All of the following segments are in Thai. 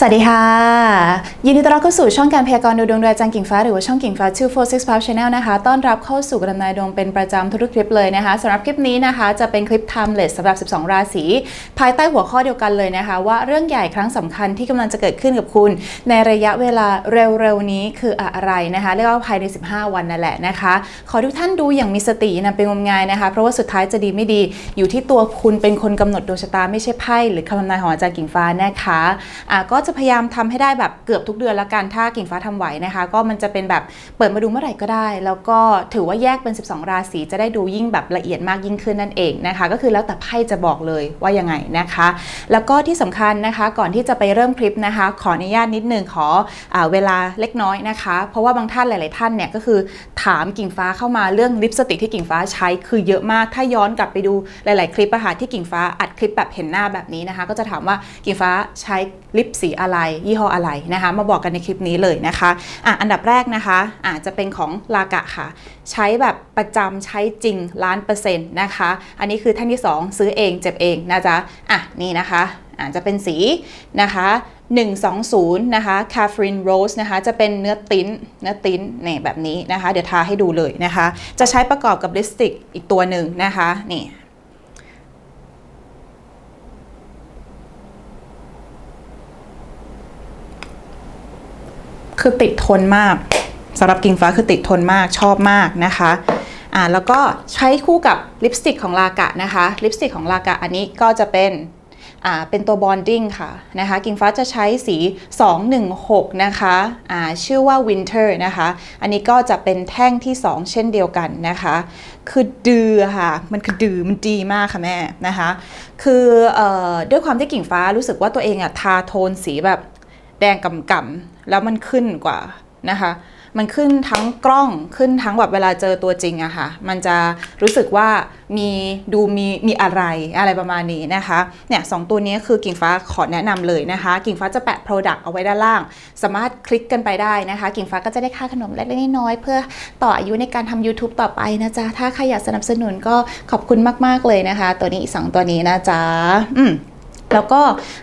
สวัสดีค่ะ ยินดีต้อนรับเข้าสู่ช่องการพยากรณ์ดูดวงโดยจารย์กิ่งฟ้าหรือว่าช่องกิ่งฟ้า246 Channel นะคะ ต้อนรับเข้าสู่กรนายดวงเป็นประจำทุกคลิปเลยนะคะสำหรับคลิปนี้นะคะ จะเป็นคลิป timeless สำหรับ 12 ราศีภายใต้หัวข้อเดียวกันเลยนะคะ ว่าเรื่องใหญ่ครั้งสำคัญที่กำลังจะเกิดขึ้นกับคุณ ในระยะเวลาเร็วๆนี้คืออะไรนะคะเรียกว่าภายใน 15 วันนั่นแหละนะคะ ขอทุกท่านดูอย่างมีสตินะเป็นงมงายนะคะ เพราะว่าสุดท้ายจะดีไม่ดีอยู่ที่ตัวคุณเป็นคนกำหนดดวงชะตาไม่ใช่ไพ่หรือคำทำนายของอาจารย์กิ่งฟ้านะคะอะก็จะพยายามทำให้ได้แบบเกือบทุกเดือนละกันถ้ากิ่งฟ้าทำไหวนะคะ ก็มันจะเป็นแบบเปิดมาดูเมื่อไหร่ก็ได้ แล้วก็ถือว่าแยกเป็น 12 ราศีจะได้ดูยิ่งแบบละเอียดมากยิ่งขึ้นนั่นเองนะคะ ก็คือแล้วแต่ไพ่จะบอกเลยว่ายังไงนะคะ แล้วก็ที่สำคัญนะคะก่อนที่จะไปเริ่มคลิปนะคะ ขออนุญาตนิดนึงขออเวลาเล็กน้อยนะคะ เพราะว่าบางท่านหลาย ๆ ท่านเนี่ยก็คือถามกิ่งฟ้าเข้ามาเรื่องลิปสติกที่กิ่งฟ้าใช้คือเยอะมากถ้าย้อนกลับไปดูหลาย ๆ คลิปอะค่ะที่กิ่งฟ้าอัดคลิปแบบเห็นหน้าแบบนี้นะคะ ก็จะถามว่ากิ่งฟ้าใช้ลิปสีอะไรยี่ห้ออะไรนะคะ มาบอกกันในคลิปนี้เลยนะคะอะอันดับแรกนะคะอาจจะเป็นของลากะค่ะ ใช้แบบประจำใช้จริงล้านเปอร์เซ็นต์นะคะ อันนี้คือท่านที่ 2 ซื้อเองเจ็บเองนะจ๊ะอะนี่นะคะอาจจะเป็นสีนะคะ120 นะคะ Catherine Rose นะคะ จะเป็นเนื้อติ้นเนื้อติ้นเนี่ยแบบนี้นะคะ เดี๋ยวทาให้ดูเลยนะคะ จะใช้ประกอบกับลิปสติกอีกตัวหนึ่งนะคะ นี่ คือติดทนมากสำหรับกิ่งฟ้าคือติดทนมากชอบมากนะคะอ่าแล้วก็ใช้คู่กับลิปสติกของลากะนะคะลิปสติกของลากะอันนี้ก็จะเป็นอ่าเป็นตัวบอนดิ้งค่ะนะคะกิ่งฟ้าจะใช้สี 216 นะคะอ่าชื่อว่า Winter นะคะ อันนี้ก็จะเป็นแท่งที่ 2 เช่นเดียวกันนะคะ คือดือค่ะ มันคือดือมันดีมากค่ะแม่นะคะ คือเออด้วยความที่กิ่งฟ้ารู้สึกว่าตัวเองอะทาโทนสีแบบ แดงกำๆแล้วมันขึ้นกว่านะคะ มันขึ้นทั้งกล้องขึ้นทั้งแบบเวลาเจอตัวจริงอะค่ะ มันจะรู้สึกว่ามีดูมีมีอะไรอะไรประมาณนี้นะคะ เนี่ยสองตัวนี้คือกิ่งฟ้าขอแนะนำเลยนะคะ กิ่งฟ้าจะแปะ Product เอาไว้ด้านล่าง สามารถคลิกกันไปได้นะคะ กิ่งฟ้าก็จะได้ค่าขนมเล็กๆน้อยๆเพื่อต่ออายุในการทำ YouTube ต่อไปนะจ๊ะ ถ้าใครอยากสนับสนุนก็ขอบคุณมากๆเลยนะคะ ตัวนี้อีกสองตัวนี้นะจ๊ะอืม แล้วก็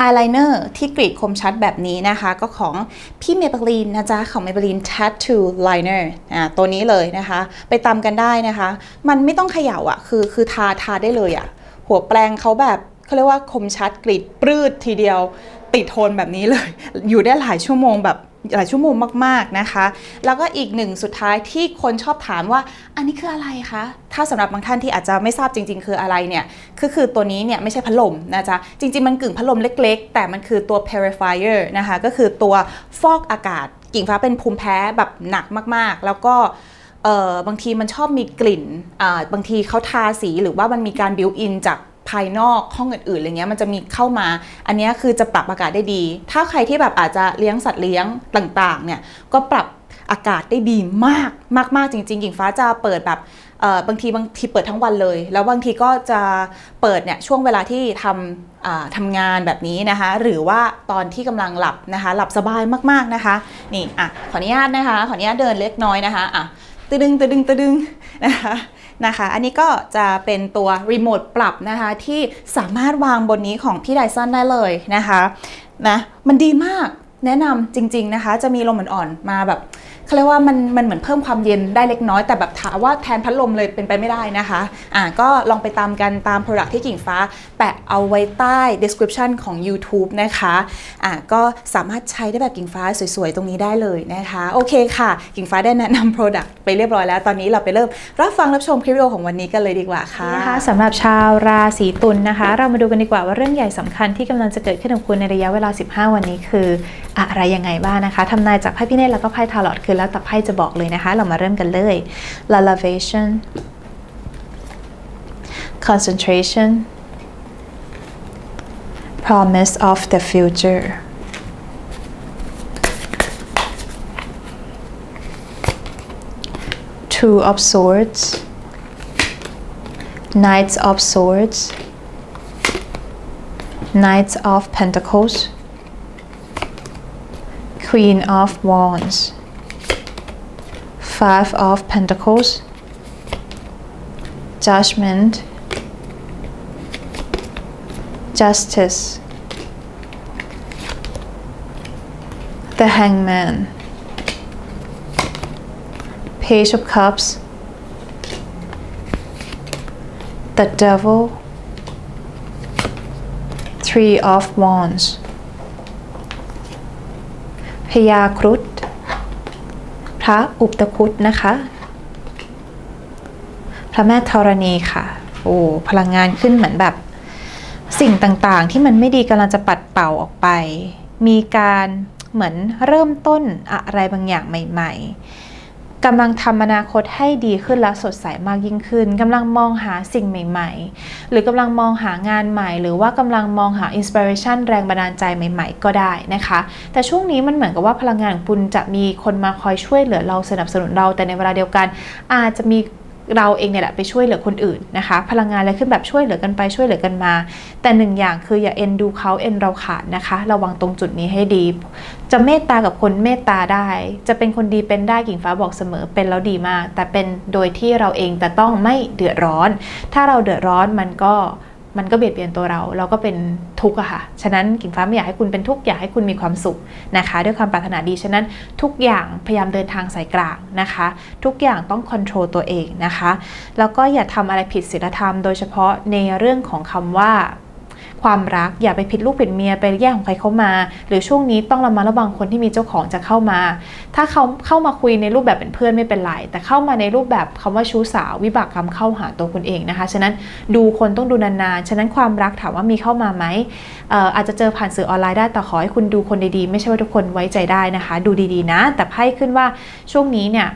อายไลเนอร์ที่กรีดคมชัดแบบนี้นะคะ ก็ของพี่เมเบลีนนะจ๊ะ ของ Maybelline Tattoo Liner อ่าตัวนี้เลยนะคะ ไปตามกันได้นะคะ มันไม่ต้องเขย่าอะ่ะ คือคือทาทาได้เลยอะ่ะ หัวแปลงเขาแบบเขาเรียกว่าคมชัดกรีดปลืดทีเดียว ติดโทนแบบนี้เลย อยู่ได้หลายชั่วโมงแบบ หลายชั่วโมงมากๆนะคะ แล้วก็อีกหนึ่งสุดท้ายที่คนชอบถามว่า อันนี้คืออะไรคะ ถ้าสำหรับบางท่านที่อาจจะไม่ทราบจริง ๆ คืออะไรเนี่ยคือคือตัวนี้เนี่ยไม่ใช่พัดลมนะจ๊ะ จริง ๆ มันกึ่งพัดลมเล็ก ๆ แต่มันคือตัว purifier นะคะ ก็คือตัวฟอกอากาศ กิ่งฟ้าเป็นภูมิแพ้แบบหนักมากๆ แล้วก็เอ่อบางทีมันชอบมีกลิ่น บางทีเขาทาสีหรือว่ามันมีการบิวอินจาก ภายนอกห้องอื่นๆอะไรเงี้ยมันจะมีเข้ามา อันนี้คือจะปรับอากาศได้ดี ถ้าใครที่แบบอาจจะเลี้ยงสัตว์เลี้ยงต่างๆเนี่ยก็ปรับอากาศได้ดีมากมากๆจริงๆกิ่งฟ้าจะเปิดแบบบางทีบางทีเปิดทั้งวันเลย แล้วบางทีก็จะเปิดเนี่ยช่วงเวลาที่ทำทำงานแบบนี้นะคะ หรือว่าตอนที่กำลังหลับนะคะ หลับสบายมากๆนะคะ นี่อะขออนุญาตนะคะ ขออนุญาตเดินเล็กน้อยนะคะอะตึดึงตึดึงตึดึงนะคะ นะคะ อันนี้ก็จะเป็นตัวรีโมทปรับนะคะที่สามารถวางบนนี้ของพี่ไดซันได้เลยนะคะนะมันดีมากแนะนำจริง ๆนะคะ จะมีลมอ่อนๆมาแบบ เขาเรียกว่ามันมันเหมือนเพิ่มความเย็นได้เล็กน้อยแต่แบบถามว่าแทนพัดลมเลยเป็นไปไม่ได้นะคะอ่าก็ลองไปตามกันตาม Product ที่กิ่งฟ้า แปะเอาไว้ใต้ description ของ YouTube นะคะอ่าก็สามารถใช้ได้แบบกิ่งฟ้าสวยๆ ตรงนี้ได้เลยนะคะโอเคค่ะ กิ่งฟ้าได้แนะนำ Product ไปเรียบร้อยแล้ว ตอนนี้เราไปเริ่มรับฟังรับชมคลิปวิดีโอของวันนี้กันเลยดีกว่าค่ะนะคะสำหรับชาวราศีตุลนะคะ เรามาดูกันดีกว่าว่าเรื่องใหญ่สำคัญที่กำลังจะเกิดขึ้นกับคุณในระยะเวลา 15 วันนี้คืออะไรยังไงบ้างนะคะทำนายจากไพ่พิเนตแล้วก็ไพ่ทาร์ลอตคือแล้วแต่ไพ่จะบอกเลยนะคะ เรามาเริ่มกันเลย Lalevation Concentration Promise of the future Two of Swords Knights of Swords, Knights of Pentacles, Queen of Wands, Five of Pentacles, Judgment, Justice, the hangman page of cups the devil three of wands พญาครุฑพ ระอุปตคุตนะคะ พระแม่ธรณีค่ะ โอ้พลังงานขึ้นเหมือนแบบ สิ่งต่างๆ ที่มันไม่ดีกำลังจะปัดเป่าออกไป มีการเหมือนเริ่มต้นอะไรบางอย่างใหม่ ๆ กำลังทำอนาคตให้ดีขึ้นและสดใสมากยิ่งขึ้นกำลังมองหาสิ่งใหม่ ๆ หรือกำลังมองหางานใหม่ หรือว่ากำลังมองหาอินสปิเรชันแรงบันดาลใจใหม่ ๆ ก็ได้นะคะ แต่ช่วงนี้มันเหมือนกับว่าพลังงานของคุณจะมีคนมาคอยช่วยเหลือเราสนับสนุนเรา แต่ในเวลาเดียวกันอาจจะมี เราเองเนี่ยแหละไปช่วยเหลือคนอื่นนะคะ พลังงานอะไรขึ้นแบบช่วยเหลือกันไปช่วยเหลือกันมา แต่หนึ่งอย่างคืออย่าเอ็นดูเขาเอ็นเราขาดนะคะ ระวังตรงจุดนี้ให้ดี จะเมตตากับคนเมตตาได้ จะเป็นคนดีเป็นได้กิ่งฟ้าบอกเสมอเป็นแล้วดีมาก แต่เป็นโดยที่เราเองแต่ต้องไม่เดือดร้อน ถ้าเราเดือดร้อนมันก็ มันก็เบียดเบียนตัวเรา เราก็เป็นทุกข์อะค่ะ ฉะนั้นกิ่งฟ้าไม่อยากให้คุณเป็นทุกข์อยากให้คุณมีความสุขนะคะ ด้วยความปรารถนาดี ฉะนั้นทุกอย่างพยายามเดินทางสายกลางนะคะ ทุกอย่างต้องควบคุมตัวเองนะคะ แล้วก็อย่าทำอะไรผิดศีลธรรม โดยเฉพาะในเรื่องของคำว่า ความรักอย่าไปผิดลูกผิดเมียไปแย่งของใครเข้ามา หรือช่วงนี้ต้องระมัดระวังคนที่มีเจ้าของจะเข้ามา ถ้าเขาเข้ามาคุยในรูปแบบเป็นเพื่อนไม่เป็นไรแต่เข้ามาในรูปแบบคำว่าชู้สาววิบากกรรมเข้าหาตัวคุณเองนะคะ ฉะนั้นดูคนต้องดูนานๆ ฉะนั้นความรักถามว่ามีเข้ามาไหมอออาจจะเจอผ่านสื่อออนไลน์ได้แต่ขอให้คุณดูคนดีๆ ไม่ใช่ว่าทุกคนไว้ใจได้นะคะ ดูดีๆนะ แต่ไพ่ขึ้นว่าช่วงนี้เนี่ย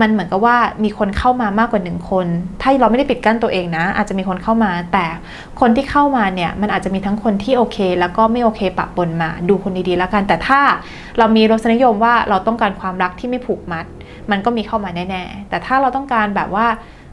มันเหมือนกับว่ามีคนเข้ามามากกว่าหนึ่งคน ถ้าเราไม่ได้ปิดกั้นตัวเองนะ อาจจะมีคนเข้ามา แต่คนที่เข้ามาเนี่ยมันอาจจะมีทั้งคนที่โอเค แล้วก็ไม่โอเคปะปนมา ดูคนดีๆแล้วกัน แต่ถ้าเรามีรสนิยมว่าเราต้องการความรักที่ไม่ผูกมัด มันก็มีเข้ามาแน่ๆ แต่ถ้าเราต้องการแบบว่า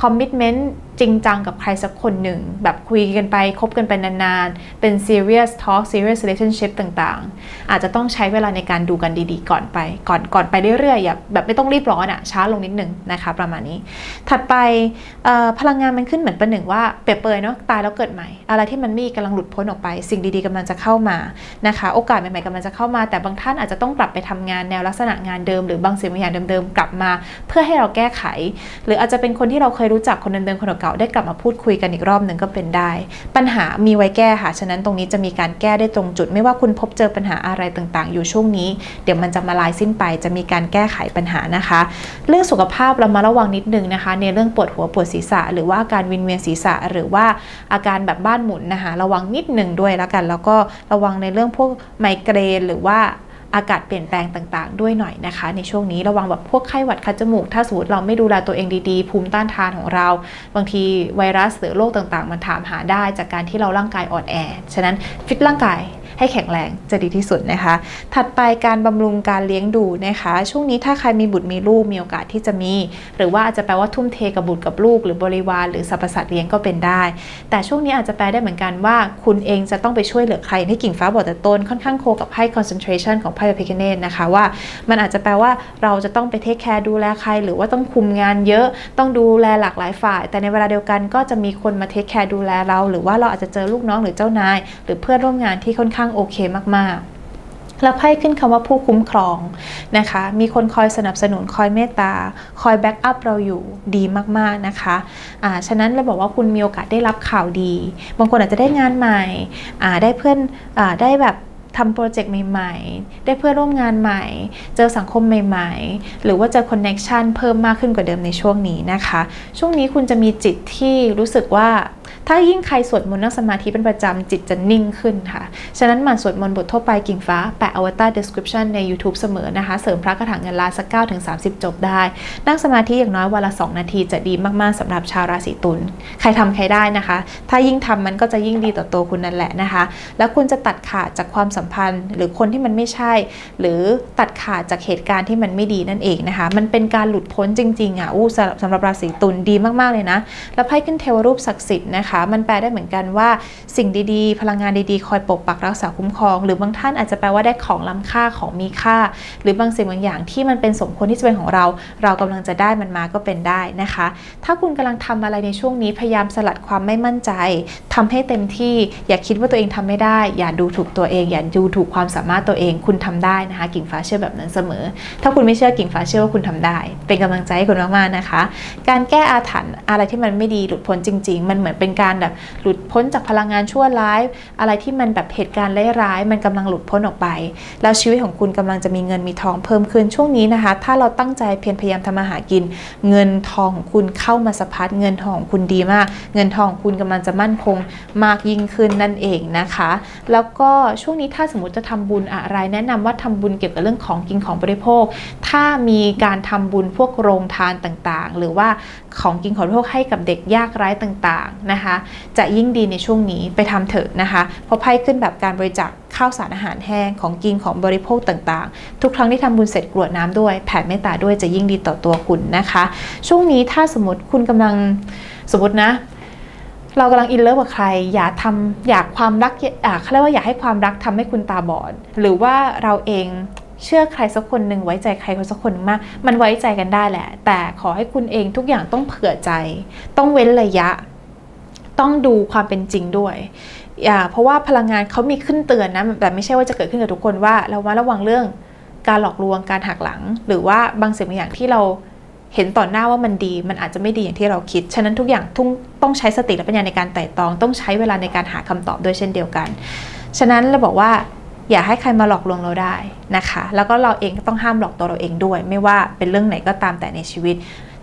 คอมมิชเมนต์ จริงจังกับใครสักคนหนึ่ง แบบคุยกันไปคบกันไปนานๆ เป็น serious talk serious relationship ต่างๆ อาจจะต้องใช้เวลาในการดูกันดีๆ ก่อนไป ก่อนก่อนไปเรื่อยๆอย่าแบบไม่ต้องรีบร้อนอะช้าลงนิดนึงนะคะประมาณนี้ ถัดไปพลังงานมันขึ้นเหมือนประหนึ่งว่าเปรียบเปยเนาะตายแล้วเกิดใหม่ อะไรที่มันมมีกำลังหลุดพ้นออกไป สิ่งดีๆกำลังจะเข้ามานะคะ โอกาสใหม่ๆกำลังจะเข้ามา แต่บางท่านอาจจะต้องกลับไปทำงานแนวลักษณะงานเดิมหรือบางสิ่งบางอย่างเดิมๆกลับมา เพื่อให้เราแก้ไข หรืออาจจะเป็นคนที่เราเคยรู้จักคนเดิมๆคนเก่าๆได้กลับมาพูดคุยกันอีกรอบหนึ่งก็เป็นได้ ปัญหามีไว้แก้ค่ะ ฉะนั้นตรงนี้จะมีการแก้ได้ตรงจุด ไม่ว่าคุณพบเจอปัญหาอะไรต่างๆ อยู่ช่วงนี้ เดี๋ยวมันจะมาลายสิ้นไป จะมีการแก้ไขปัญหานะคะ เรื่องสุขภาพเรามาระวังนิดนึงนะคะ ในเรื่องปวดหัวปวดศีรษะ หรือว่าการวินเวียนศีรษะ หรือว่าอาการแบบบ้านหมุนนะคะ ระวังนิดนึงด้วยแล้วกัน แล้วก็ระวังในเรื่องพวกไมเกรนหรือว่า อากาศเปลี่ยนแปลงต่างๆ ด้วยหน่อยนะคะ ในช่วงนี้ระวังแบบพวกไข้หวัดคัดจมูก ถ้าสมมติเราไม่ดูแลตัวเองดีๆ ภูมิต้านทานของเรา บางทีไวรัสหรือโรคต่างๆ มันถามหาได้จากการที่เราร่างกายอ่อนแอ ฉะนั้นฟิตร่างกาย ให้แข็งแรงจะดีที่สุดนะคะ ถัดไปการบำรุงการเลี้ยงดูนะคะ ช่วงนี้ถ้าใครมีบุตรมีลูกมีโอกาสที่จะมี หรือว่าอาจจะแปลว่าทุ่มเทกับบุตรกับลูก หรือบริวารหรือสรรพสัตว์เลี้ยงก็เป็นได้ แต่ช่วงนี้อาจจะแปลได้เหมือนกันว่า คุณเองจะต้องไปช่วยเหลือใครที่กิ่งฟ้าบอกแต่ต้นค่อนข้างโคกับไพ่ concentration ของไพ่พิคเนตนะคะว่า มันอาจจะแปลว่าเราจะต้องไปเทคแคร์ดูแลใคร หรือว่าต้องคุมงานเยอะต้องดูแลหลากหลายฝ่าย แต่ในเวลาเดียวกันก็จะมีคนมาเทคแคร์ดูแลเรา หรือว่าเราอาจจะเจอลูกน้องหรือเจ้านาย หรือเพื่อนร่วมงานที่ค่อนข้างโอเคมากๆ แล้วไพ่ขึ้นคำว่าผู้คุ้มครองนะคะ มีคนคอยสนับสนุนคอยเมตตา คอยแบ็กอัพเราอยู่ดีมากๆนะคะอ่าฉะนั้นเราบอกว่าคุณมีโอกาสได้รับข่าวดี บางคนอาจจะได้งานใหม่อ่าได้เพื่อนอาได้แบบทำโปรเจกต์ใหม่ ๆ ได้เพื่อนร่วมงานใหม่ เจอสังคมใหม่ ๆ หรือว่าเจอคอนเน็ชันเพิ่มมากขึ้นกว่าเดิมในช่วงนี้นะคะ ช่วงนี้คุณจะมีจิตที่รู้สึกว่า ถ้ายิ่งใครสวดมนต์นั่งสมาธิเป็นประจำจิตจะนิ่งขึ้นค่ะ ฉะนั้นหมันสวดมนต์บททั่วไปกิ่งฟ้า แปะอวตาร description ใน YouTube เสมอนะคะ เสริมพระคาถาเงินล้านสัก9ถึง30 จบได้ นั่งสมาธิอย่างน้อยวันละ 2 นาทีจะดีมากๆสำหรับชาวราศีตุล ใครทำใครได้นะคะ ถ้ายิ่งทำมันก็จะยิ่งดีต่อตัวคุณนั่นแหละนะคะ แล้วคุณจะตัดขาดจากความสัมพันธ์ หรือคนที่มันไม่ใช่ หรือตัดขาดจากเหตุการณ์ที่มันไม่ดีนั่นเองนะคะ มันเป็นการหลุดพ้นจริงๆอะอู้สำหรับสำหรับราศีตุลดีมากๆเลยนะ แล้วไพ่ขึ้นเทวรูปศักดิ์สิทธิ์นะคะมันแปลได้เหมือนกันว่า สิ่งดีๆ พลังงานดีๆ คอยปกปักรักษาคุ้มครอง หรือบางท่านอาจจะแปลว่าได้ของล้ำค่าของมีค่า หรือบางสิ่งบางอย่างที่มันเป็นสมควรที่จะเป็นของเรา เรากำลังจะได้มันมาก็เป็นได้นะคะ ถ้าคุณกำลังทำอะไรในช่วงนี้พยายามสลัดความไม่มั่นใจทำให้เต็มที่อย่าคิดว่าตัวเองทำไม่ได้ อย่าดูถูกตัวเอง อย่าดูถูกความสามารถตัวเอง คุณทำได้นะคะ กิ่งฟ้าเชื่อแบบนั้นเสมอ ถ้าคุณไม่เชื่อกิ่งฟ้าเชื่อว่าคุณทำได้ เป็นกำลังใจให้คุณมากๆนะคะ การแก้อาถรรพ์อะไรที่มันไม่ดีหลุดพ้นจริง ๆ มันเหมือนเป็นการแบบหลุดพ้นจากพลังงานชั่วร้าย อะไรที่มันแบบเหตุการณ์ร้ายๆมันกำลังหลุดพ้นออกไป แล้วชีวิตของคุณกำลังจะมีเงินมีทองเพิ่มขึ้นช่วงนี้นะคะ ถ้าเราตั้งใจเพียรพยายามทำมาหากิน เงินทองของคุณเข้ามาสะพัดเงินทองของคุณดีมาก เงินทองของคุณกำลังจะมั่นคงมากยิ่งขึ้นนั่นเองนะคะ แล้วก็ช่วงนี้ถ้าสมมติจะทำบุญอะไร แนะนำว่าทำบุญเกี่ยวกับเรื่องของกินของบริโภค ถ้ามีการทำบุญพวกโรงทานต่างๆ หรือว่าของกินของบริโภคให้กับเด็กยากไร้ต่างๆนะคะจะยิ่งดีในช่วงนี้ไปทำเถอะนะคะเพราะไพ่ขึ้นแบบการบริจาคข้าวสารอาหารแห้งของกินของบริโภคต่างๆ ทุกครั้งที่ทำบุญเสร็จกรวดน้ำด้วย แผ่เมตตาด้วยจะยิ่งดีต่อตัวคุณนะคะ ช่วงนี้ถ้าสมมติคุณกำลังสมมตินะเรากำลังอินเลิฟกับใคร อย่าทำอยากความรักอ่าเขาเรียกว่าอย่าให้ความรักทำให้คุณตาบอด หรือว่าเราเองเชื่อใครสักคนหนึ่งไว้ใจใครคนสักคนมาก มันไว้ใจกันได้แหละ แต่ขอให้คุณเองทุกอย่างต้องเผื่อใจ ต้องเว้นระยะ ต้องดูความเป็นจริงด้วยอย่าเพราะว่าพลังงานเขามีขึ้นเตือนนะแต่ไม่ใช่ว่าจะเกิดขึ้นกับทุกคนว่าเรามาระวังเรื่องการหลอกลวงการหักหลัง หรือว่าบางสิ่งบางอย่างที่เราเห็นต่อหน้าว่ามันดี มันอาจจะไม่ดีอย่างที่เราคิด ฉะนั้นทุกอย่างต้องต้องใช้สติและปัญญาในการไต่ตอง ต้องใช้เวลาในการหาคำตอบด้วยเช่นเดียวกัน ฉะนั้นเราบอกว่าอย่าให้ใครมาหลอกลวงเราได้นะคะ แล้วก็เราเองก็ต้องห้ามหลอกตัวเราเองด้วย ไม่ว่าเป็นเรื่องไหนก็ตามแต่ในชีวิต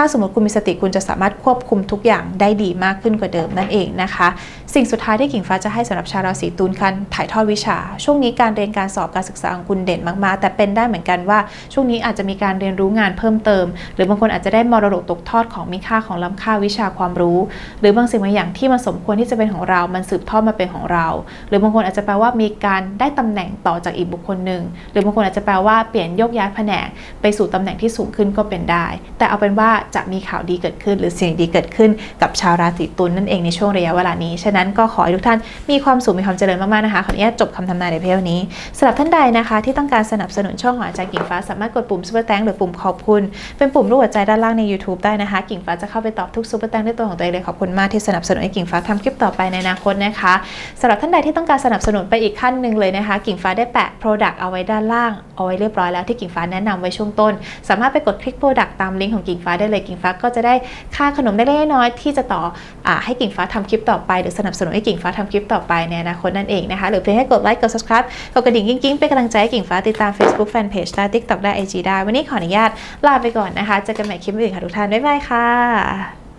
ถ้าสมมติคุณมีสติคุณจะสามารถควบคุมทุกอย่างได้ดีมากขึ้นกว่าเดิมนั่นเองนะคะ สิ่งสุดท้ายที่กิ่งฟ้าจะให้สำหรับชาวราศีตุลคันถ่ายทอดวิชา ช่วงนี้การเรียนการสอบการศึกษาของคุณเด่นมากๆ แต่เป็นได้เหมือนกันว่าช่วงนี้อาจจะมีการเรียนรู้งานเพิ่มเติม หรือบางคนอาจจะได้มรดกตกทอดของมีค่าของล้ำค่าวิชาความรู้ หรือบางสิ่งบางอย่างที่มันสมควรที่จะเป็นของเรา มันสืบทอดมาเป็นของเรา หรือบางคนอาจจะแปลว่ามีการได้ตำแหน่งต่อจากอีกบุคคลหนึ่งหรือบางคนอาจจะแปลว่าเปลี่ยนโยกย้ายแผนกไปสู่ตำแหน่งที่สูงขึ้นก็เป็นได้ แต่เอาเป็นว่าจะมีข่าวดีเกิดขึ้น หรือสิ่งดีเกิดขึ้นกับชาวราศีตุลนั่นเองในช่วงระยะเวลานี้ ฉะนั้นก็ขอให้ทุกท่านมีความสุขมีความเจริญมากๆนะคะ ขออนุญาตจบคำทำนายในเพลนี้สำหรับท่านใดนะคะ ที่ต้องการสนับสนุนช่องของอาจารย์กิ่งฟ้าสามารถกดปุ่มซุปเปอร์แตงหรือปุ่มขอบคุณ เป็นปุ่มรูปหัวใจด้านล่างใน YouTube ได้นะคะ กิ่งฟ้าจะเข้าไปตอบทุกซุปเปอร์แตงด้วยตัวของตัวเองเลยขอบคุณมากที่สนับสนุนให้กิ่งฟ้าทำคลิปต่อไปในอนาคตนะคะสำหรับท่านใดที่ต้องการสนับสนุนไปอีกขั้นหนึ่งเลยนะคะ กิ่งฟ้าได้แปะ Product เอาไว้ด้านล่างเอาไว้เรียบร้อยแล้วที่กิ่งฟ้าแนะนำไว้ช่วงต้น สามารถไปกดคลิก Product ตามลิงก์ของกิ่งฟ้าได้เลยกิ่งฟ้าก็จะได้ค่าขนมได้เล็กน้อยที่จะต่ออให้กิ่งฟ้าทำคลิปต่อไป หรือสนับสนุนให้กิ่งฟ้าทำคลิปต่อไปในอนาคตนั่นเองนะคะ หรือเพียงแค่กดไลค์กด subscribe กดกระดิ่งกิ้งๆเป็นกำลังใจให้กิ่งฟ้าติดตาม Facebook Fanpage ได้ TikTok ได้ IG ได้ วันนี้ขออนุญาตลาไปก่อนนะคะเจอกันใหม่คลิปอื่นค่ะทุกท่านบ๊ายบายค่ะ